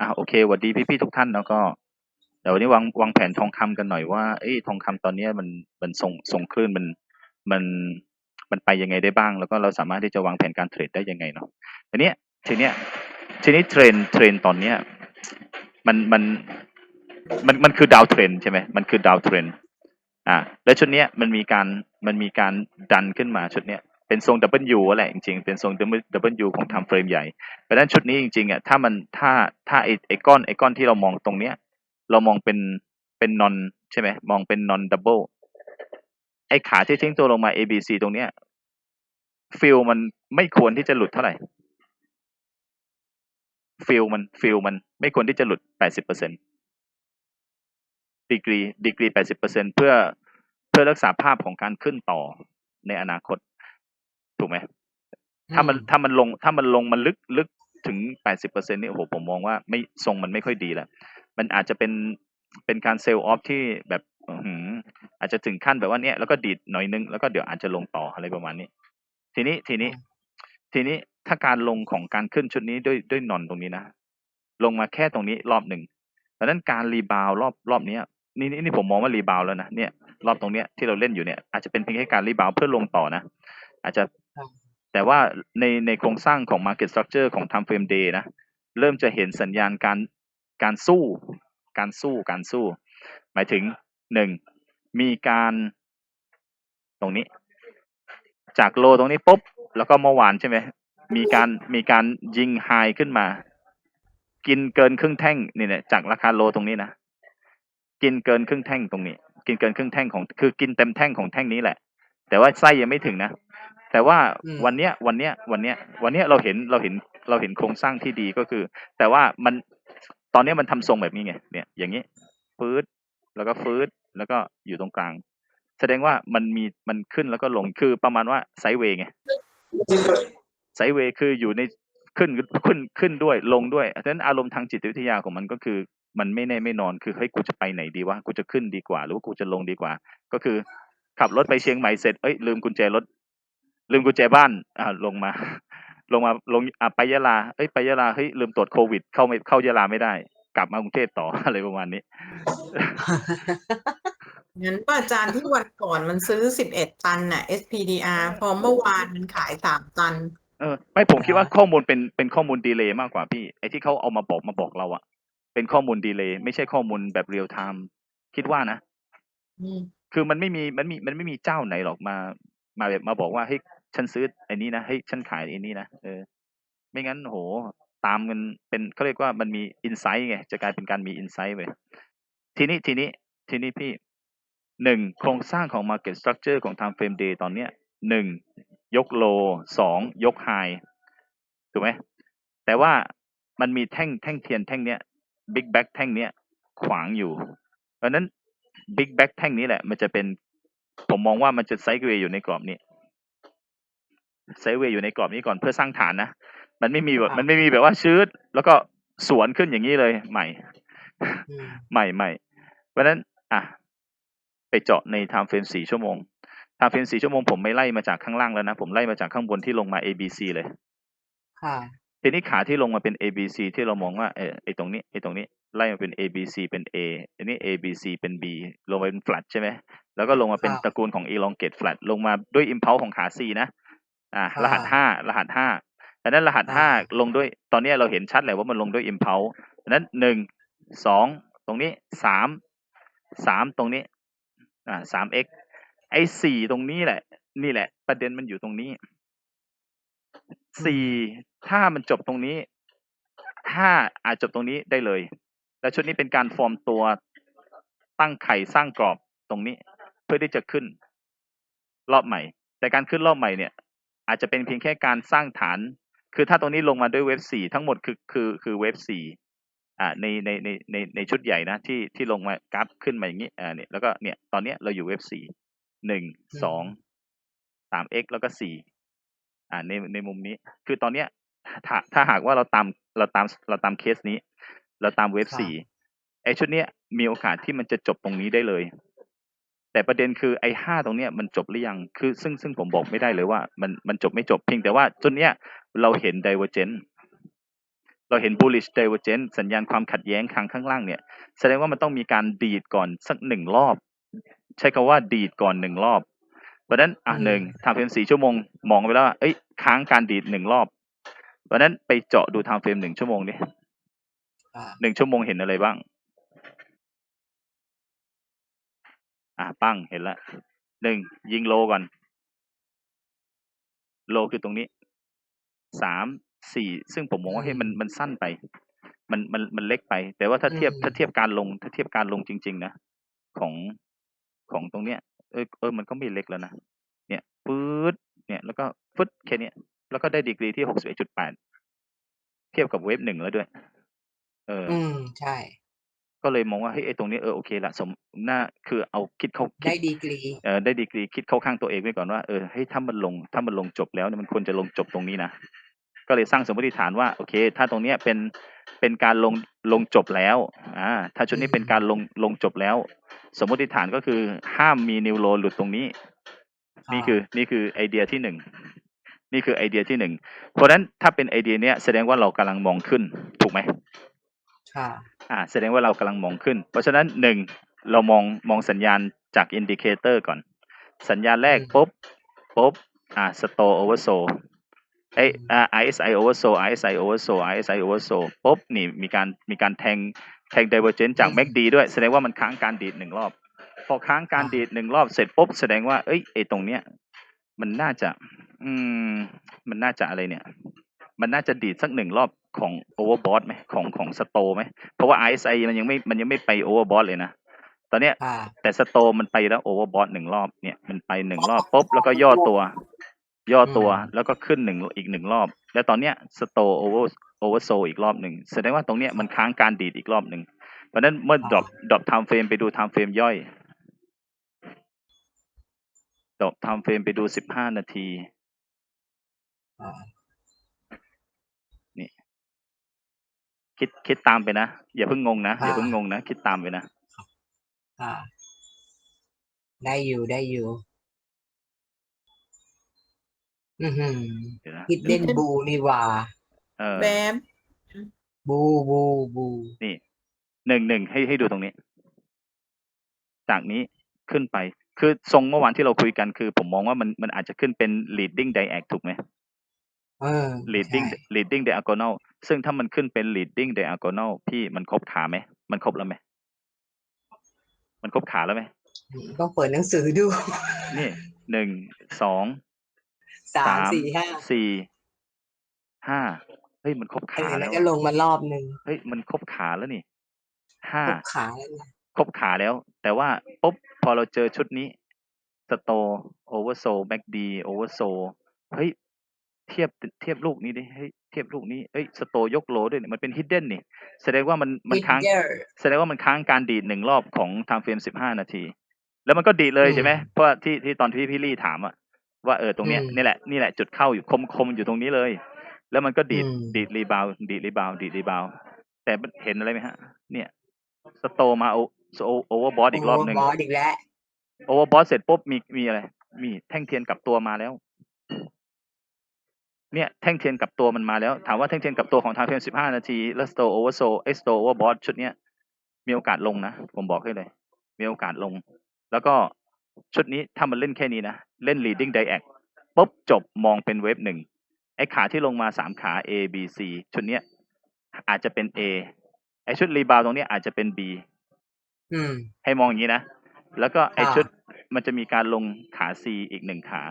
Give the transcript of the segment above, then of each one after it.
อ่าโอเคสวัสดีพี่ๆทุกท่านแล้วก็เดี๋ยววันนี้วางวางแผนทองคำกันหน่อยว่าเอ้ยทองคำตอนเนี้ยมันมันส่งส่งคลื่นมันมันมันไปยังไงได้บ้าง แล้วก็เราสามารถที่จะวางแผนการเทรดได้ยังไงเนาะทีเนี้ยทีเนี้ยทีนี้เทรนเทรนตอนเนี้ยมันมันมันมันคือดาวเทรนใช่ไหมมันคือดาวเทรนอ่าแล้วชุดเนี้ยมันมีการมันมีการดันขึ้นมาชุดเนี้ย เป็นทรง W แหละจริงๆ เป็นทรง W ของ time frame ใหญ่ เพราะนั้นชุดนี้จริงๆอะถ้ามันถ้าถ้าไอไอก้อนไอก้อนที่เรามองตรงเนี้ย เรามองเป็นเป็นนอนใช่ไหมมองเป็นนอนดับเบิลไอขาที่ทิ้งตัวลงมา A B C ตรงเนี้ยฟิลมันไม่ควรที่จะหลุดเท่าไหร่ฟิลมันฟิลมันไม่ควรที่จะหลุด 80%ดีกรีดีกรี 80%เพื่อเพื่อรักษาภาพของการขึ้นต่อในอนาคต ถูกไหมถ้ามันถ้ามันลงถ้ามันลงมันลึกลึกถึงแปดสิบเปอร์เซ็นนี่โอ้โหผมมองว่าไม่ทรงมันไม่ค่อยดีแล้ว มันอาจจะเป็นเป็นการเซลล์ออฟที่แบบอื้อหืออาจจะถึงขั้นแบบว่าเนี้ยแล้วก็ดีดหน่อยนึงแล้วก็เดี๋ยวอาจจะลงต่ออะไรประมาณนี้ ทีนี้ทีนี้ ทีนี้ถ้าการลงของการขึ้นชุดนี้ด้วยด้วยนอนตรงนี้นะลงมาแค่ตรงนี้รอบหนึ่งดังนั้นการรีบาวรอบรอบเนี้ยนี่นี่นี่ผมมองว่ารีบาวแล้วนะเนี่ย รอบตรงเนี้ยที่เราเล่นอยู่เนี่ยอาจจะเป็นเพียงแค่การรีบาวเพื่อลงต่อนะอาจจะครับ แต่ว่าในในโครงสร้างของ Market Structure ของ Time Frame Day นะ เริ่มจะเห็นสัญญาณการการสู้ การสู้การสู้ หมายถึงหนึ่งมีการตรงนี้ จากโลตรงนี้ปุ๊บ แล้วก็เมื่อวานใช่ไหมมีการมีการยิงไฮขึ้นมา กินเกินครึ่งแท่งนี่เนี่ยจากราคาโลตรงนี้นะกินเกินครึ่งแท่งตรงนี้ กินเกินครึ่งแท่งของคือกินเต็มแท่งของแท่งนี้แหละ แต่ว่าไส้ยังไม่ถึงนะ แต่ว่าอืมวันเนี้ยวันเนี้ยวันเนี้ยวันเนี้ยเราเห็นเราเห็นเราเห็นโครงสร้างที่ดีก็คือ แต่ว่ามันตอนเนี้ยมันทำทรงแบบนี้ไงเนี่ย อย่างนี้ฟืดแล้วก็ฟืดแล้วก็อยู่ตรงกลาง แสดงว่ามันมีมันขึ้นแล้วก็ลงคือประมาณว่าไซด์เวย์ไงไซด์เวย์คืออยู่ในขึ้นขึ้นขึ้นด้วยลงด้วยฉะนั้นอารมณ์ทางจิตวิทยาของมันก็คือ มันไม่แน่ไม่นอนคือเฮ้ยกูจะไปไหนดีวะกูจะขึ้นดีกว่า หรือว่ากูจะลงดีกว่า ก็คือขับรถไปเชียงใหม่เสร็จเอ้ยลืมกุญแจรถ ลืมกุญแจบ้านอ่าลงมา ลงมาลงอะไปยะลาเอ้ยไปยะลาเฮ้ยลืมตรวจโควิด เข้าไม่เข้ายะลาไม่ได้ กลับมากรุงเทพต่ออะไรประมาณนี้ งั้นป้าอาจารย์ที่วันก่อนมันซื้อสิบเอ็ดตันน่ะ SPDR พอเมื่อวานมันขายสามตัน เออไม่ผมคิดว่าข้อมูลเป็นเป็นข้อมูลดีเลย์มากกว่าพี่ไอ้ที่เขาเอามาบอกมาบอกเราอะเป็นข้อมูลดีเลย์ไม่ใช่ข้อมูลแบบเรียลไทม์คิดว่านะ อืม คือมันไม่มีมันมีมันไม่มีเจ้าไหนหรอกมา มาแบบมาบอกว่าเฮ้ย ฉันซื้อไอ้นี้นะเฮ้ยฉันขายไอ้นี้นะเออ ไม่งั้นโหตามกันเป็นเขาเรียกว่ามันมีอินไซต์ไงจะกลายเป็นการมีอินไซต์ไปทีนี้ทีนี้ทีนี้พี่หนึ่งโครงสร้างของ Market Structure ของ Time Frame Day ตอนเนี้ยหนึ่งยกโลสองยกไฮถูกไหมแต่ว่ามันมีแท่งแท่งเทียนแท่งเนี้ย Big Back แท่งเนี้ยขวางอยู่เพราะนั้น Big Back แท่งนี้แหละ มันจะเป็นผมมองว่ามันจะไซด์เวย์อยู่ในกรอบนี้ ไซด์เวย์อยู่ในกรอบนี้ก่อนเพื่อสร้างฐานนะ มันไม่มีแบบครับมันไม่มีแบบว่าชืดแล้วก็สวนขึ้นอย่างนี้เลยใหม่อืมใหม่ใหม่เพราะฉะนั้น อะ ไปเจาะใน time frame สี่ชั่วโมง time frame สี่ชั่วโมงผมไม่ไล่มาจากข้างล่างแล้วนะ ผมไล่มาจากข้างบนที่ลงมา A B C เลยค่ะทีนี้ขาที่ลงมาเป็น A B C ที่เรามองว่าเออไอตรงนี้ไอตรงนี้ไล่มาเป็น A B C เป็น A อันนี้ A B C เป็น B ลงมาเป็น flat ใช่ไหมแล้วก็ลงมาเป็นครับตระกูลของ elongate flat ลงมาด้วย impulse ของขา C นะ อ่าครับรหัสห้ารหัสห้าดังนั้นรหัสครับห้าลงด้วย ตอนนี้เราเห็นชัดแหละว่ามันลงด้วย impulse ดังนั้นหนึ่งสองตรงนี้สามสามตรงนี้ อ่าสาม x ไอ้สี่ตรงนี้แหละ นี่แหละ ประเด็นมันอยู่ตรงนี้สี่ถ้ามันจบตรงนี้ถ้าอาจจบตรงนี้ได้เลย แล้วชุดนี้เป็นการฟอร์มตัวตั้งไข่สร้างกรอบตรงนี้ เพื่อที่จะขึ้น รอบใหม่ แต่การขึ้นรอบใหม่เนี่ย อาจจะเป็นเพียงแค่การสร้างฐาน คือถ้าตรงนี้ลงมาด้วยเว็บสี่ทั้งหมดคือคือคือเว็บสี่อ่าในในในในในชุดใหญ่นะที่ที่ลงมากราฟขึ้นมาอย่างนี้อ่าเนี่ยแล้วก็เนี่ยตอนเนี้ยเราอยู่เว็บสี่หนึ่งสองสาม x แล้วก็สี่อ่าในในมุมนี้ คือตอนเนี้ยถ้าถ้าหากว่าเราตามเราตามเราตามเคสนี้ เราตามเว็บครับสี่ไอชุดเนี้ยมีโอกาสที่มันจะจบตรงนี้ได้เลย แต่ประเด็นคือไอ้ห้าตรงเนี้ยมันจบหรือยังคือ ซึ่งซึ่งผมบอกไม่ได้เลยว่า มันมันจบไม่จบเพียงแต่ว่าจุดเนี้ยเราเห็น divergent เราเห็น bullish divergence สัญญาณความขัดแย้งข้างข้างล่างเนี่ย แสดงว่ามันต้องมีการดีดก่อนสักหนึ่งรอบ ใช้คำว่าดีดก่อนหนึ่งรอบเพราะฉะนั้นอะอืมหนึ่งทำเฟรมสี่ชั่วโมงมองไปแล้วว่าเอ้ยค้างการดีดหนึ่งรอบเพราะฉะนั้นไปเจาะดูทำเฟรมหนึ่งชั่วโมงดิอ่าหนึ่งชั่วโมงเห็นอะไรบ้าง อะปั้งเห็นละหนึ่งยิงโลก่อน โลคือตรงนี้สามสี่ซึ่งผมมองว่าให้ยมันมันสั้นไป มันมันมันเล็กไป แต่ว่าถ้าเทียบอืมถ้าเทียบการลง ถ้าเทียบการลงจริง ๆ นะ ของของตรงเนี้ยเออเออมันก็ไม่เล็กแล้วนะเนี่ยปื๊ดเนี่ย แล้วก็ฟึดแค่เนี้ยแล้วก็ได้ดีกรีที่หกสิบเอ็ดจุดแปดเทียบกับเวฟหนึ่งแล้วด้วย เออออืมใช่ ก็เลยมองว่า เฮ้ย ไอ้ตรงนี้ เออ โอเคละสมน่า คือเอาคิดเข้าคิได้ด ดีกรี เออได้ดีกรีคิดเข้าข้างตัวเองไว้ก่อนว่า เออ เฮ้ย ถ้ามันลง ถ้ามันลงจบแล้วเนี่ย มันควรจะลงจบตรงนี้นะ ก็เลยสร้างสมมติฐานว่า โอเค ถ้าตรงเนี้ยเป็น เป็นการลง ลงจบแล้ว อ่า ถ้าชุดนี้เป็นการลง ลงจบแล้ว สมมติฐานก็คือ ห้ามมีนิวโรหลุดตรงนี้นี่คือ นี่คือไอเดียที่หนึ่ง นี่คือไอเดียที่หนึ่ง เพราะฉะนั้นถ้าเป็นไอเดียเนี้ยแสดงว่าเรากำลังมองขึ้น ถูกไหม ค่ะ อ่าแสดงว่าเรากำลังมองขึ้น เพราะฉะนั้นหนึ่งเรามองมองสัญญาณจากอินดิเคเตอร์ก่อน สัญญาณแรกอืมปุ๊บปุ๊บอ่าสโตโอเวอร์โซเอ้ยอ่า RSI oversold RSI oversold RSI oversold ปุ๊บนี่มีการมีการแทงแทง divergence จาก MACD ด้วย แสดงว่ามันค้างการดีดหนึ่งรอบ พอค้างการดีดหนึ่งรอบเสร็จปุ๊บแสดงว่าเอ้ยไอตรงเนี้ยมันน่าจะ อืม มันน่าจะอะไรเนี่ย มันน่าจะดีดสักหนึ่งรอบของ overbought ไหมของของสโตไหมเพราะว่า RSI มันยังไม่มันยังไม่ไป overbought เลยนะตอนเนี้ยค่ะแต่สโตมันไปแล้ว overbought หนึ่งรอบเนี่ยมันไปหนึ่งรอบปุ๊บแล้วก็ย่อตัว ย่อตัวแล้วก็ขึ้นหนึ่งอีกหนึ่งรอบ แล้วตอนเนี้ยสโต over oversold อีกรอบหนึ่งแสดงว่าตรงเนี้ยมันค้างการดีดอีกรอบหนึ่งเพราะฉะนั้นเมื่อ drop drop time frame ไปดู time frame ย่อย drop time frame ไปดูสิบห้านาที อ่า คิดคิดตามไปนะ อย่าเพิ่งงงนะอย่าเพิ่งงงนะ คิดตามไปนะค่ะได้อยู่ได้อยู่ อือหือเดี๋ยวนะคิดเล่นบูนี่หว่า เออแบบบูบูบูนี่หนึ่งหนึ่งให้ให้ดูตรงนี้ จากนี้ขึ้นไป คือทรงเมื่อวานที่เราคุยกันคือ ผมมองว่ามันมันอาจจะขึ้นเป็น leading diag ถูกไหม เออ leading ใช่ leading diagonal ซึ่งถ้ามันขึ้นเป็น leading diagonal พี่มันครบขาไหม มันครบแล้วไหม มันครบขาแล้วไหม ต้องเปิดหนังสือดู นี่หนึ่งสองสามสามสี่ห้าสี่ห้าเฮ้ยมันครบเอขาอแล้แล้ววก็ลงมารอบหนึ่งเฮ้ยมันครบขาแล้วนี่ห้าพกขาแล้วนะครบขาแล้ว แต่ว่าปุ๊บพอเราเจอชุดนี้สโตโอเวอร์โซแบ็กดีโอเวอร์โซเฮ้ย เทียบเทียบลูกนี้ดิเฮ้ยเทียบลูกนี้เอ้ยสโตยกโลด้วยเนี่ยมันเป็นฮิดเด้นนี่ แสดงว่ามันมันค้างเยอร์แสดงว่ามันค้างการดีดหนึ่งรอบของทางเฟรมสิบห้านาที แล้วมันก็ดีดเลยอืมใช่ไหมเพราะว่าที่ที่ตอนที่พี่ลี่ถามอะว่าเออตรงเนี้ยอืมนี่แหละนี่แหละจุดเข้าอยู่คมคมอยู่ตรงนี้เลย แล้วมันก็ดีดอืมดีดรีบาวดีดรีบาวดีดรีบาวแต่มันเห็นอะไรไหมฮะ เนี่ย สโตมาโอโอเวอร์บอสอีกรอบหนึ่งโบอสอีกแล้วโอเวอร์บอสเสร็จปุ๊บมีมีอะไร มีแท่งเทียนกลับตัวมาแล้ว เนี่ยแท่งเทียนกลับตัวมันมาแล้ว ถามว่าแท่งเทียนกลับตัวของทางเฟรมสิบห้านาทีแล้วสโตโอเวอร์โซเอสโตโอเวอร์บอสชุดเนี้ยมีโอกาสลงนะ ผมบอกให้เลย มีโอกาสลง แล้วก็ชุดนี้ถ้ามันเล่นแค่นี้นะ เล่น leading diag ปุ๊บจบมองเป็นเวฟหนึ่งไอ้ขาที่ลงมาสามขา A B C ชุดเนี้ยอาจจะเป็น A ไอ้ชุดรีบาวตรงเนี้ยอาจจะเป็น B อืมให้มองอย่างนี้นะ แล้วก็ไอ้อ่าชุดมันจะมีการลงขา C อีกหนึ่งขา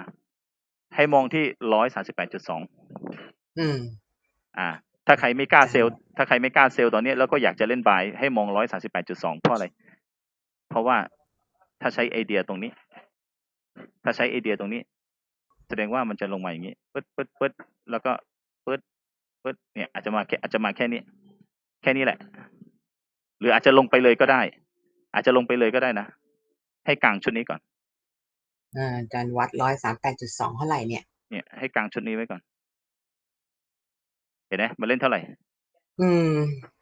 ให้มองที่ร้อยสาสิบแปดจุดสองอืม อ่า ถ้าใครไม่กล้าเซลล์ถ้าใครไม่กล้าเซลล์ตอนนี้แล้วก็อยากจะเล่นบายให้มองร้อยสาสิบแปดจุดสองเพราะอะไร เพราะว่าถ้าใช้ไอเดียตรงนี้ ถ้าใช้ไอเดียตรงนี้ แสดงว่ามันจะลงมาอย่างนี้ปึ๊ดปึ๊ดปึ๊ดแล้วก็ปึ๊ดปึ๊ดเนี่ย อาจจะมาแค่อาจจะมาแค่นี้ แค่นี้แหละ หรืออาจจะลงไปเลยก็ได้ อาจจะลงไปเลยก็ได้นะให้กลางชุดนี้ก่อน อ่าอาจารย์วัดร้อยสามแปดจุดสองเท่าไหร่เนี่ย เนี่ยให้กลางชุดนี้ไว้ก่อน เห็นไหมมันเล่นเท่าไหร่ อืม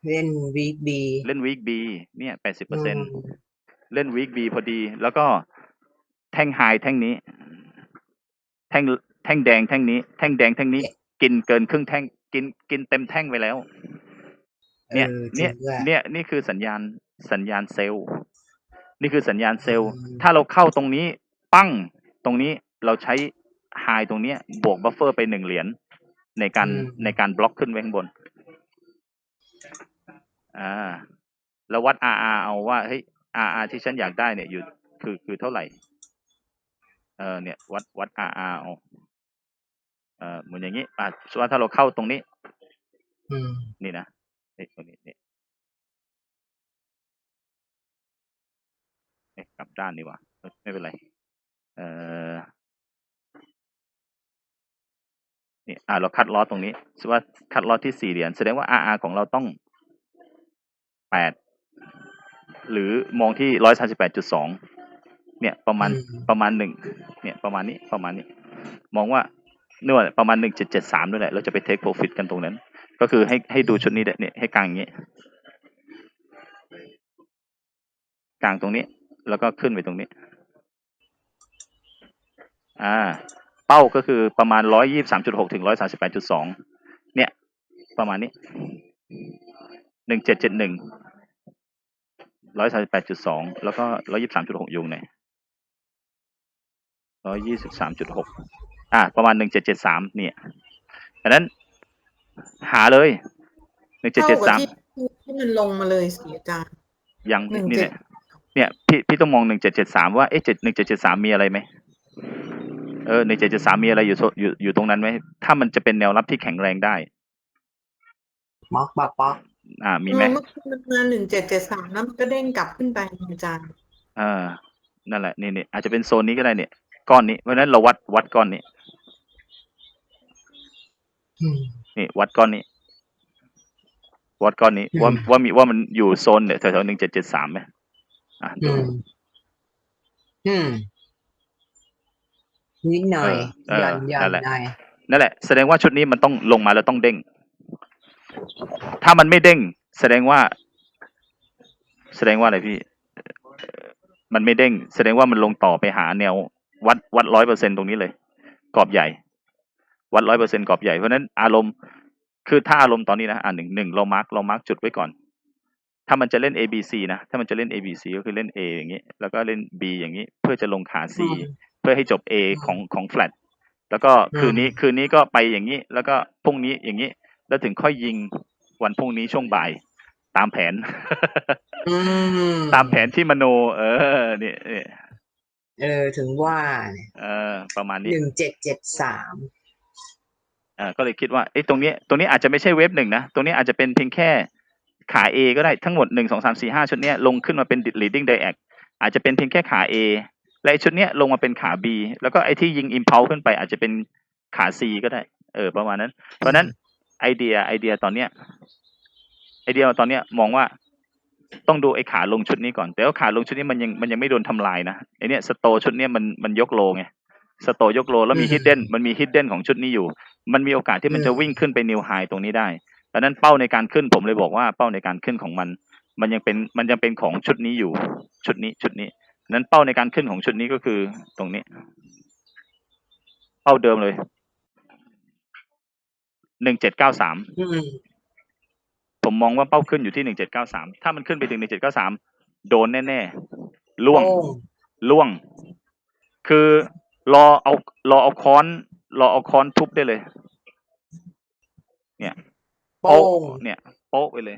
เล่นวีคบีเล่นวีคบีเนี่ยแปดสิบเปอร์เซ็นเล่นวีคบีพอดี แล้วก็แท่งไฮแท่งนี้ แท่งแท่งแดงแท่งนี้ แท่งแดงแท่งนี้ กินเกินครึ่งแท่งกินกินเต็มแท่งไปแล้ว เนี่ยออจริเนี่ยงด้วยเนี่ยนี่คือสัญญาณสัญญาณเซลล์ นี่คือสัญญาณเซลล์อืมถ้าเราเข้าตรงนี้ ปั้งตรงนี้เราใช้ไฮตรงเนี้ยบวกบัฟเฟอร์ไปหนึ่งเหรียญในการในการบล็อกขึ้นไว้ข้างบน อ่า แล้ววัด RR เอาว่าเฮ้ย RR ที่ฉันอยากได้เนี่ยอยู่คือคือเท่าไหร่ เออเนี่ย วัดวัด RR เอาเออเหมือนอย่างนี้อะสมมติว่าถ้าเราเข้าตรงนี้อืมนี่นะนี่ตรงนี้นี่เอ๊ะกลับด้านดีกว่าเอ้ยไม่เป็นไร เออนี่อ่าเราคัดลอสตรงนี้สมมติว่าคัดลอสที่สี่เหรียญแสดงว่า RR ของเราต้องแปดหรือมองที่ร้อยสาสิบแปดจุดสองเนี่ยประมาณอืมประมาณหนึ่งเนี่ยประมาณนี้ประมาณนี้ มองว่าเนื่อประมาณหนึ่งเจ็ดเจ็ดสามด้วยแหละเราจะไปเทคโปรฟิตกันตรงนั้น ก็คือให้ให้ดูชุดนี้เนี่ยเนี่ยให้กลางอย่างนี้กลางตรงนี้ แล้วก็ขึ้นไปตรงนี้ อ่า เป้าก็คือประมาณร้อยยี่สามจุดหกถึงร้อยสาสิบแปดจุดสองเนี่ย ประมาณนี้หนึ่งเจ็ดเจ็ดหนึ่งร้อยสาสิบแปดจุดสองแล้วก็ร้อยยี่สามจุดหกยุงไหนร้อยยี่สิบสามจุดหกอ่า ประมาณหนึ่งเจ็ดเจ็ดสามเนี่ยดังนั้นหาเลยหนึ่งเจ็ดเท่าเจ็ดกับสามที่ที่มันลงมาเลยสิอาจารย์ยังหนึ่งนี่เจ็เนี่ดยเนี่ยพี่พี่ต้องมองหนึ่งเจ็ดเจ็ดสามว่าเอ๊ะเจ็ดหนึ่งเจ็ดเจ็ดสามมีอะไรไหม เออหนึ่งเจ็ดเจ็ดสามมีอะไรอยู่โซอยู่อยู่ตรงนั้นไหมถ้ามันจะเป็นแนวรับที่แข็งแรงได้ม็อกปะป๊อกอ่า มีไหมเมื่อคืนมันมาหนึ่งเจ็ดเจ็ดสามแล้วมันก็เด้งกลับขึ้นไปอาจารย์เออนั่นแหละนี่นี่อาจจะเป็นโซนนี้ก็ได้เนี่ยก้อนนี้เพราะฉะนั้นเราวัดวัดก้อนนี้อืมนี่ วัดก้อนนี้ วัดก้อนนี้อืมว่าว่ามีว่ามันอยู่โซนเนี่ยแถวๆหนึ่งเจ็ดเจ็ดสามไหมอะอืดูมอืม นิดหน่อยเออหย่อนหย่อนั่นนแหละ หน่อยนั่นแหละแสดงว่าชุดนี้มันต้องลงมาแล้วต้องเด้ง ถ้ามันไม่เด้ง แสดงว่า แสดงว่าอะไรพี่เอ่อมันไม่เด้ง แสดงว่ามันลงต่อไปหาแนว วัดวัดร้อยเปอร์เซ็นตรงนี้เลย กรอบใหญ่ วัดร้อยเปอร์เซ็นกรอบใหญ่เพราะฉะนั้นอารมณ์คือถ้าอารมณ์ตอนนี้นะอ่าหนึ่งหนึ่งเรามาร์กเรามาร์กจุดไว้ก่อน ถ้ามันจะเล่น A B C นะถ้ามันจะเล่น A B C ก็คือเล่น A อย่างนี้ แล้วก็เล่น B อย่างนี้ เพื่อจะลงขา C อืม เพื่อให้จบ A ของของ flat แล้วก็คืนนี้คืนนี้ก็ไปอย่างนี้ แล้วก็พรุ่งนี้อย่างนี้ แล้วถึงค่อยยิงวันพรุ่งนี้ช่วงบ่าย ตามแผนอืมตามแผนที่มโน เออเนี่ยเนี่ยเออถึงว่าเนี่ยเออ ประมาณนี้หนึ่งเจ็ดเจ็ดสามอ่าก็เลยคิดว่าเอ้ตรงนี้ตรงนี้อาจจะไม่ใช่เว็บหนึ่งนะตรงนี้อาจจะเป็นเพียงแค่ขา A ก็ได้ทั้งหมดหนึ่งสองสามสี่ห้าชุดเนี้ยลงขึ้นมาเป็น leading diac อาจจะเป็นเพียงแค่ขา A และไอ้ชุดเนี้ยลงมาเป็นขา B แล้วก็ไอ้ที่ยิง impulse ขึ้นไปอาจจะเป็นขา C ก็ได้ เออ ประมาณนั้น เพราะฉะนั้นไอเดียไอเดียตอนเนี้ยไอเดียตอนเนี้ยมองว่าต้องดูไอ้ขาลงชุดนี้ก่อน แต่ว่าขาลงชุดนี้มันยังมันยังไม่โดนทำลายนะไอเนี้ยสโตชุดเนี้ยมันมันยกโลไงสโตยกโลแล้วมี hidden มันมี hidden ของชุดนี้อยู่ มันมีโอกาสที่มันจะวิ่งขึ้นไปนิวไฮตรงนี้ได้ดังนั้นเป้าในการขึ้นผมเลยบอกว่าเป้าในการขึ้นของมัน มันยังเป็นมันยังเป็นของชุดนี้อยู่ ชุดนี้ชุดนี้ดัง นั้นเป้าในการขึ้นของชุดนี้ก็คือตรงนี้ เป้าเดิมเลยหนึ่งเจ็ดเก้าสามอืมผมมองว่าเป้าขึ้นอยู่ที่หนึ่งเจ็ดเก้าสามถ้ามันขึ้นไปถึงหนึ่งเจ็ดเก้าสามโดนแน่ๆล่วงโป้งล่วง คือรอเอารอเอาค้อนรอเอาค้อนทุบได้เลยโป้งเนี่ยโป๊ะไปเลย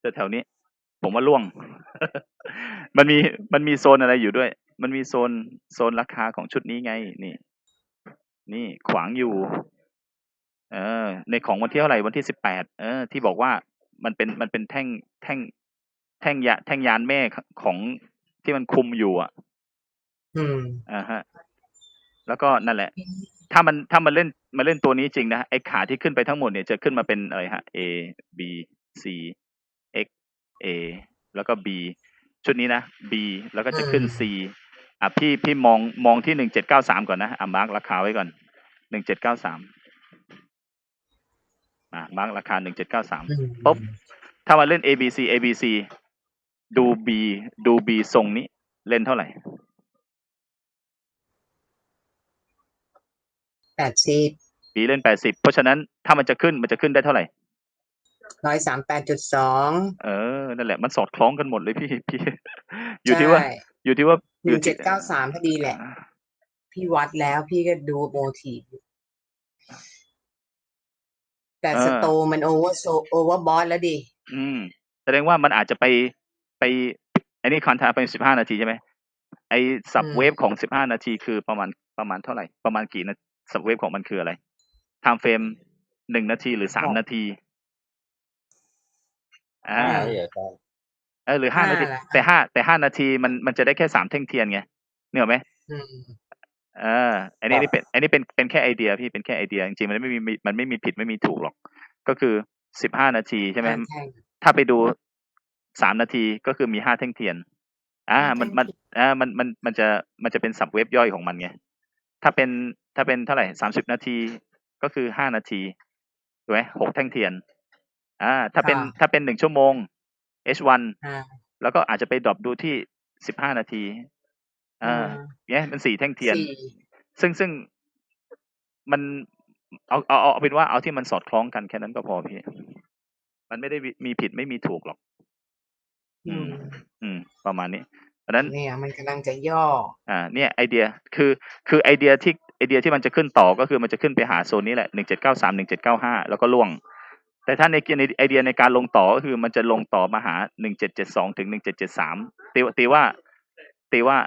แต่แถวนี้ ผมว่าล่วง มันมีมันมีโซนอะไรอยู่ด้วย มันมีโซนโซนราคาของชุดนี้ไง นี่ นี่ขวางอยู่ เออ ในของวันที่เท่าไหร่วันที่สิบแปดเออ ที่บอกว่ามันเป็นมันเป็นแท่งแท่ง แท่งยาแท่งยานแม่ของที่มันคุมอยู่ อะ อืมอ่าฮะ แล้วก็นั่นแหละ ถ้ามันถ้ามันเล่นมาเล่นตัวนี้จริงนะไอ้ขาที่ขึ้นไปทั้งหมดเนี่ยจะขึ้นมาเป็นอะไรฮะ A B C X A แล้วก็ B ชุดนี้นะ B แล้วก็จะขึ้น C อะพี่พี่มองมองที่หนึ่งเจ็ดเก้าสามก่อนนะอะมาร์กราคาไว้ก่อนหนึ่งเจ็ดเก้าสามอะมาร์กราคาหนึ่งเจ็ดเก้าสามอืมปุ๊บถ้ามาเล่น A B C A B C ดู B ดู B ทรงนี้เล่นเท่าไหร่แปดสิบ B เล่นแปดสิบเพราะฉะนั้นถ้ามันจะขึ้นมันจะขึ้นได้เท่าไหร่ ร้อยสามแปดจุดสองเออ นั่นแหละ มันสอดคล้องกันหมดเลยพี่พี่ อยู่ที่ว่า อยู่ที่ว่าหอยู่นึ่งเจ็ดเก้าสามพอดีแหละ พี่วัดแล้วพี่ก็ดูโมทีฟแต่เออสโตมันโอเวอร์โซโอเวอร์บอสแล้วดิ อืม แสดงว่ามันอาจจะไปไปไอ้นี่คอนทาเป็นสิบห้านาทีใช่ไหมไอ้สับอืมเวฟของสิบห้านาทีคือประมาณประมาณเท่าไหร่ ประมาณกี่นาสับเวฟของมันคืออะไรไทม์เฟรมหนึ่งนาทีหรือสามนาที อ่า ห้าที่อาจารย์เออหรือห้านาทีห้าละแต่ห้าแต่ห้านาทีมันมันจะได้แค่สามแท่งเทียนไงเนี่ยไหมอืมเอออันนี้นี่เป็น อันนี้เป็นเป็นแค่ไอเดียพี่เป็นแค่ไอเดียจริงๆมันไม่มีมันไม่มีผิดไม่มีถูกหรอก ก็คือสิบห้านาทีใช่ไหมห้าแท่งถ้าไปดูสามนาทีก็คือมีห้าแท่งเทียน อ่ามันมันอ่ามันมันมันจะมันจะเป็นสับเว็บย่อยของมันไงถ้าเป็นถ้าเป็นเท่าไหร่สามสิบนาทีก็คือห้านาทีถูกไหมหกแท่งเทียน อ่า ถ้าเป็นถ้าเป็นหนึ่งชั่วโมง H1 อ่าแล้วก็อาจจะไปดรอปดูที่สิบห้านาทีอ่าเนี่ยมันสี่แท่งเทียน สี่ซึ่งซึ่งมันเอาเอาเอาเอาเป็นว่าเอาที่มันสอดคล้องกันแค่นั้นก็พอพี่ มันไม่ได้มีมีผิดไม่มีถูกหรอก อืมอืม ประมาณนี้เพราะฉะนั้น เนี่ยมันกำลังจะย่อ อ่า เนี่ยไอเดียคือคือไอเดียที่ไอเดียที่มันจะขึ้นต่อก็คือมันจะขึ้นไปหาโซนนี้แหละหนึ่งเจ็ดเก้าสามหนึ่งเจ็ดเก้าห้าแล้วก็ล่วง แต่ถ้าในในไอเดียในการลงต่อก็คือมันจะลงต่อมาหาหนึ่งเจ็ดเจ็ดสองถึงหนึ่งเจ็ดเจ็ดสามตีตีว่าตีว่า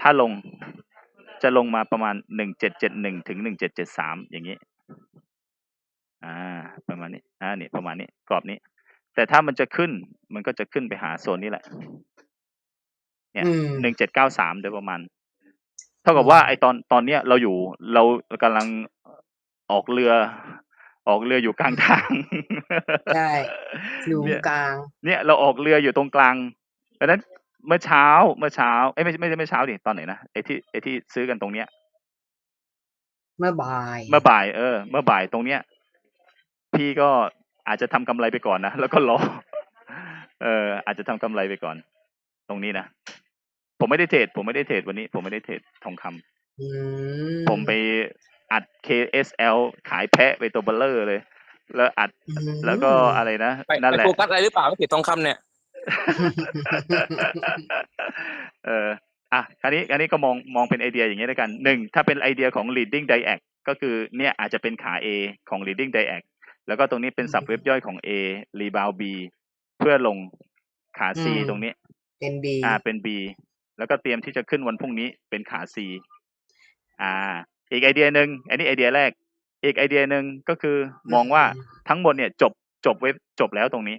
ถ้าลงจะลงมาประมาณหนึ่งเจ็ดเจ็ดหนึ่งถึงหนึ่งเจ็ดเจ็ดสามอย่างนี้ อ่า ประมาณนี้อ่านี่ประมาณนี้กรอบนี้ แต่ถ้ามันจะขึ้นมันก็จะขึ้นไปหาโซนนี้แหละ เนี่ยอืมหนึ่งเจ็ดเก้าสามโดยประมาณ เท่ากับว่าไอตอนตอนเนี้ยเราอยู่เรากำลังออกเรือ ออกเรืออยู่กลางทางใช่หลุมเนี่ยกลาง เนี่ยเราออกเรืออยู่ตรงกลางดังนั้นเมื่อเช้าเมื่อเช้าเอ้ยไม่ไม่ใช่เมื่อเช้าดิตอนไหนนะไอที่ไอที่ซื้อกันตรงเนี้ย เมื่อบ่าย เมื่อบ่ายเออ เมื่อบ่ายตรงเนี้ย พี่ก็อาจจะทำกำไรไปก่อนนะแล้วก็รอเออ อาจจะทำกำไรไปก่อน ตรงนี้นะผมไม่ได้เทรดผมไม่ได้เทรดวันนี้ ผมไม่ได้เทรดทองคำอืมผมไป อัด KSL ขายแพะไปตัวเบลเลอร์เลย แล้วอัดอืมแล้วก็อะไรนะไปนั่นไปแหละ โฟกัสอะไรหรือเปล่าไม่ผิดทองคำเนี่ย เอออะคราวนี้อันนี้ก็มองมองเป็นไอเดียอย่างนี้แล้วกันหนึ่งถ้าเป็นไอเดียของ leading diac ก็คือเนี่ยอาจจะเป็นขา A ของ leading diac แล้วก็ตรงนี้เป็น sub เว็บย่อยของ A rebound B เพื่อลงขา C อืม ตรงนี้เป็นบีอ่าเป็น B แล้วก็เตรียมที่จะขึ้นวันพรุ่งนี้เป็นขา C อ่า อีกไอเดียหนึ่งอันนี้ไอเดียแรก อีกไอเดียหนึ่งก็คือมองว่าทั้งหมดเนี่ยจบจบเว็บจบแล้วตรงนี้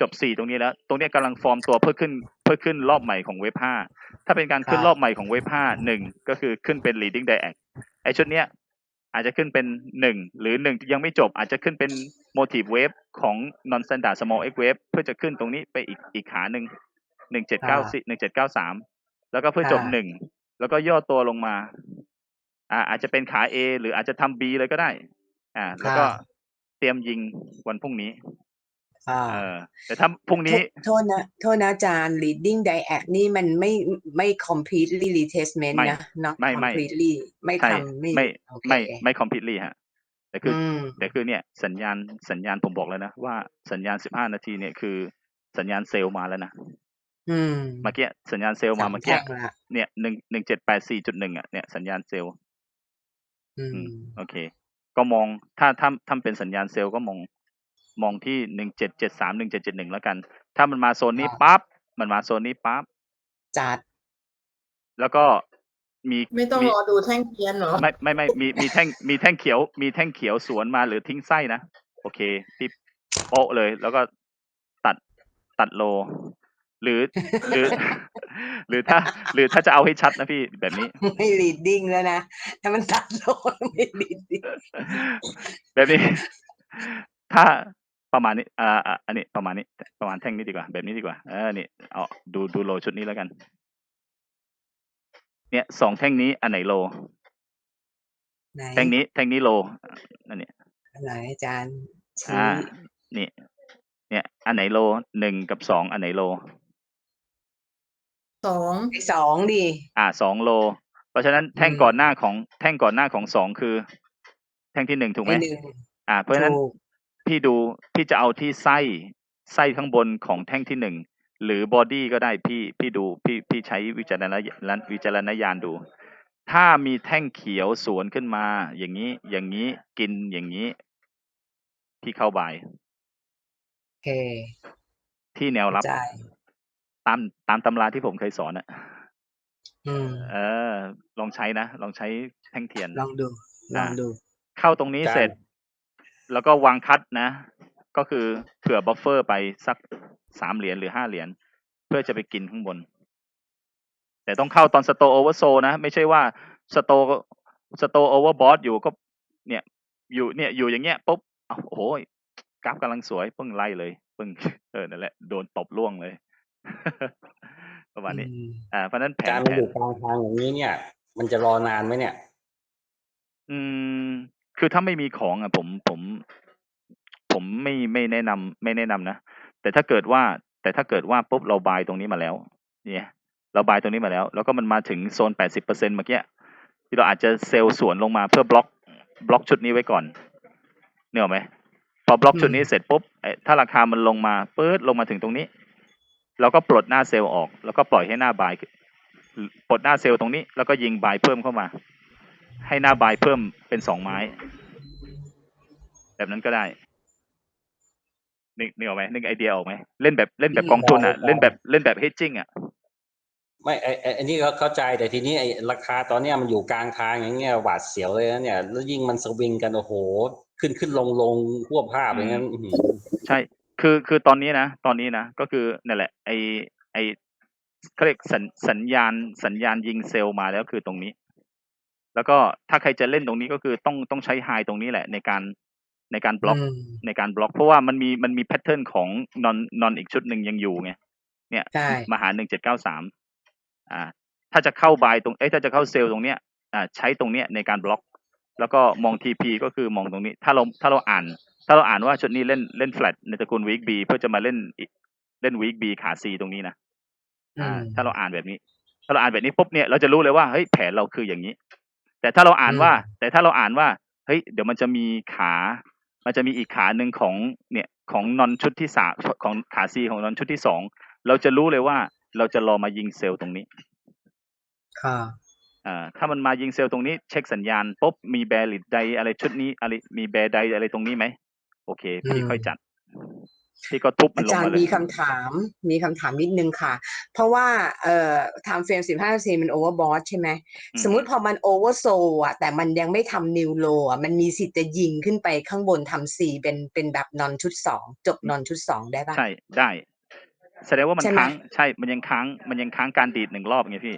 จบสี่ตรงนี้แล้ว ตรงเนี้ยกำลังฟอร์มตัวเพื่อขึ้นเพื่อขึ้นรอบใหม่ของเว็บห้าถ้าเป็นการขึ้นรอบใหม่ของเว็บห้าหนึ่งก็คือขึ้นเป็น leading diac ไอชุดเนี้ยอาจจะขึ้นเป็นหนึ่งหรือหนึ่งยังไม่จบอาจจะขึ้นเป็น motive wave ของ non standard small x wave เพื่อจะขึ้นตรงนี้ไปอีกอีกขาหนึ่งหนึ่งเจ็ดเก้าสี่หนึ่งเจ็ดเก้าสามแล้วก็เพื่อจบหนึ่งแล้วก็ย่อตัวลงมา อ่า อาจจะเป็นขา A หรืออาจจะทำ B เลยก็ได้ อ่า แล้วก็เตรียมยิงวันพรุ่งนี้ อ่า เออ แต่ถ้าพรุ่งนี้โทษนะโทษนะอาจารย์ leading diac นี่มันไม่ไม่ completely retestment ไม่ นะ not ไม่ ไม่ completely ไม่ใช่ ทำไม่ไม่ โอเค ไม่ ไม่ completely ฮะ แต่คือออืม แต่คือเนี่ย สัญญาณ สัญญาณผมบอกแล้วนะ ว่าสัญญาณ 15 นาทีเนี่ยคือสัญญาณเซลล์มาแล้วนะ อืมเมื่อกี้สัญญาณเซลล์มาเมื่อกี้สแท่งละ เนี่ยหนึ่งหนึ่งเจ็ดแปดสี่จุดหนึ่งอะ เนี่ยสัญญาณเซลล์ อือืม ม โอเค ก็มอง ถ้า ถ้า ถ้าเป็นสัญญาณเซลล์ก็มอง มองที่หนึ่งเจ็ดเจ็ดสามหนึ่งเจ็ดเจ็ดหนึ่งแล้วกัน ถ้ามันมาโซนนี้ปั๊บ มันมาโซนนี้ปั๊บ จัด แล้วก็มี ไม่ต้องมี รอดูแท่งเทียนเหรอ ไม่ ไม่ ไม่ มี มีแท่ง มีแท่งเขียว มีแท่งเขียวสวนมาหรือทิ้งไส้นะ โอเคที่ โป๊ะเลย แล้วก็ตัด ตัดโล หรือ หรือ หรือถ้า หรือถ้าจะเอาให้ชัดนะพี่ แบบนี้ ไม่ leading แล้วนะ ถ้ามันตัดโลไม่ leading แบบนี้ ถ้าประมาณนี้ อ่าอ่าอันนี้ประมาณนี้ ประมาณแท่งนี้ดีกว่า แบบนี้ดีกว่า เออ นี่ เอา ดู ดูโลชุดนี้แล้วกัน เนี่ย สองแท่งนี้ อันไหนโล ไหน แท่งนี้ แท่งนี้โลนั่นเนี่ยไหนอาจารย์ชี้อ่า นี่ เนี่ย อันไหนโล หนึ่งกับสอง อันไหนโล สองไอ้สองดิอ่าสองโล เพราะฉะนั้นแท่งอืมก่อนหน้าของแท่งก่อนหน้าของสองคือ แท่งที่หนึ่งถูกไหมไอ้หนึ่งอ่า เพราะฉะนั้นถูกพี่ดูพี่จะเอาที่ไส้ไส้ข้างบนของแท่งที่หนึ่งหรือบอดี้ก็ได้พี่พี่ดูพี่พี่ใช้วิจารณญาณวิจารณญาณดู ถ้ามีแท่งเขียวสวนขึ้นมา อย่างนี้อย่างนี้กินอย่างนี้พี่เข้าบายโอเค ที่แนวรับเข้าใจ ตามตามตำราที่ผมเคยสอนอะอืมเออ ลองใช้นะ ลองใช้แท่งเทียนลองดูลองดู เข้าตรงนี้อาจารย์เสร็จ แล้วก็วางคัดนะ ก็คือเผื่อบัฟเฟอร์ไปสักสามเหรียญหรือห้าเหรียญเพื่อจะไปกินข้างบน แต่ต้องเข้าตอนสโตโอเวอร์โซนะ ไม่ใช่ว่าสโตสโตโอเวอร์บอสอยู่ก็ เนี่ย อยู่เนี่ยอยู่อย่างเงี้ยปุ๊บอ้าวโอ้โหกราฟกำลังสวยปึ้งไล่เลยปึ้งเออนั่นแหละโดนตบล่วงเลย ประมาณนี้อืมอ่า เพราะฉะนั้นแผการนมันแผอน ยู่กลางทางอย่างนี้เนี่ย มันจะรอนานไหมเนี่ย อืม คือถ้าไม่มีของอะ ผมผม ผมไม่ไม่แนะนำไม่แนะนำนะ แต่ถ้าเกิดว่า แต่ถ้าเกิดว่าปุ๊บเราบายตรงนี้มาแล้ว เนี่ย เราบายตรงนี้มาแล้ว แล้วก็มันมาถึงโซนแปดสิบเปอร์เซ็นเมื่อกี้ที่เราอาจจะเซลล์สวนลงมาเพื่อบล็อกบล็อกชุดนี้ไว้ก่อนเนี่ยหรอกไหมพอบล็อกชุดนี้เสร็จปุ๊บเอ่อถ้าราคามันลงมาปื๊ดลงมาถึงตรงนี้ เราก็ปลดหน้าเซลล์ออก แล้วก็ปล่อยให้หน้าบายปลดหน้าเซลล์ตรงนี้ แล้วก็ยิงบายเพิ่มเข้ามา ให้หน้าบายเพิ่มเป็นสองไม้ แบบนั้นก็ได้นึกนึกออกไหมนึกไอเดียออกไหมเล่นแบบเล่นแบบกองทุนอะเล่นแบบเล่นแบบเฮดจิ้งอะไม่ไอไอ้ไอันนี้ก็เข้าใจแต่ทีนี้ไอ้ราคาตอนเนี้ยมันอยู่กลางทางอย่างเงี้ยหวาดเสียวเลยนะเนี่ยแล้วยิ่งมันสวิงกันโอ้โห ขึ้นขึ้นลงลงทั่วภาพอย่างนั้นอื้อหือใช่ คือคือตอนนี้นะตอนนี้นะก็คือนั่นแหละ ไอไอเขาเรียกสัญสัญญาณสัญญาณยิงเซลล์มาแล้วคือตรงนี้ แล้วก็ถ้าใครจะเล่นตรงนี้ก็คือต้องต้องใช้ไฮตรงนี้แหละ ในการในการบล็อกอืมในการบล็อก เพราะว่ามันมีมันมีแพทเทิร์นของนอนนอนอีกชุดหนึ่งยังอยู่ไงเนี่ยใช่มาหาหนึ่งเจ็ดเก้าสามอ่า ถ้าจะเข้าบายตรงเอ้ยถ้าจะเข้าเซลล์ตรงเนี้ยอ่าใช้ตรงเนี้ยในการบล็อก แล้วก็มองทีพีก็คือมองตรงนี้ ถ้าเราถ้าเราอ่าน ถ้าเราอ่านว่าชุดนี้เล่นเล่นแฟลตในตระกูลวีคบีเพื่อจะมาเล่นอีกเล่นวีคบีขาซีตรงนี้นะอือ่ามถ้าเราอ่านแบบนี้ ถ้าเราอ่านแบบนี้ปุ๊บเนี่ยเราจะรู้เลยว่าเฮ้ยแผนเราคืออย่างนี้ แต่ถ้าเราอ่านว่าอืมแต่ถ้าเราอ่านว่าเฮ้ยเดี๋ยวมันจะมีขา มันจะมีอีกขาหนึ่งของเนี่ยของนอนชุดที่สามของขาซีของนอนชุดที่สองเราจะรู้เลยว่าเราจะรอมายิงเซลล์ตรงนี้ค่ะอ่าถ้ามันมายิงเซลล์ตรงนี้ เช็คสัญญาณปุ๊บมีแบริดใดอะไรชุดนี้อะไรมีแบร์ใดอะไรตรงนี้ไหม โอเค พี่อืมค่อยจัดพี่ก็ทุบมัอานลงจารมาย์เลยมีคำถามมีคำถามนิดนึงค่ะ เพราะว่าเอ่อไทม์เฟรมสิบห้านาทีมันโอเวอร์บอสใช่ไหมอืมสมมุติพอมันโอเวอร์โซอะแต่มันยังไม่ทำนิวโลอะมันมีสิทธิ์จะยิงขึ้นไปข้างบนทำสี่เป็นเป็นแบบนอนชุดสองจบนอนชุดสองได้ปะใช่ได้แสดงว่ามันใช่ไหมค้างใช่มันยังค้างมันยังค้างการดีดหนึ่งรอบไงพี่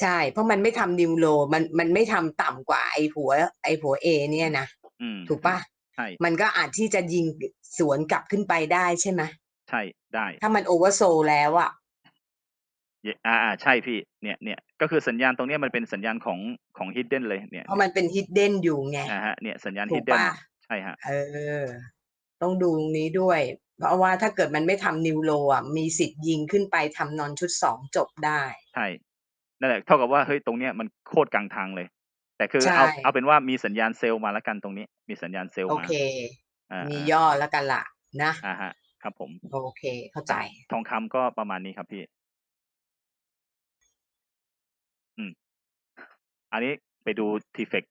ใช่ เพราะมันไม่ทำนิวโลมันมันไม่ทำต่ำกว่าไอ้หัว ไอ้หัวเอเนี่ยนะอืมถูกปะใช่มันก็อาจที่จะยิงสวนกลับขึ้นไปได้ใช่ไหมใช่ได้ ถ้ามันโอเวอร์โซแล้วอะเยอ่าอ่าใช่พี่ เนี่ยเนี่ยก็คือสัญญาณตรงเนี้ยมันเป็นสัญญาณของของ hidden เลยเนี่ยเพราะมันเป็นฮิดเด้นอยู่ไงอ่าฮะเนี่ยสัญญาณถูก hidden ปะใช่ฮะเออ ต้องดูตรงนี้ด้วย เพราะว่าถ้าเกิดมันไม่ทำนิวโลอะมีสิทธิ์ยิงขึ้นไปทำนอนชุดสองจบได้ ใช่นั่นแหละเท่ากับว่าเฮ้ยตรงเนี้ยมันโคตรกลางทางเลย แต่คือใช่เอาเอาเป็นว่ามีสัญญาณเซลล์มาแล้วกันตรงนี้ มีสัญญาณเซลล์โอมาเคอ่ามีอ่าย่อแล้วกันละนะอ่าฮะ ครับผม โอเคเข้าใจ ทองคำก็ประมาณนี้ครับพี่ อืม อันนี้ไปดูทีเฟก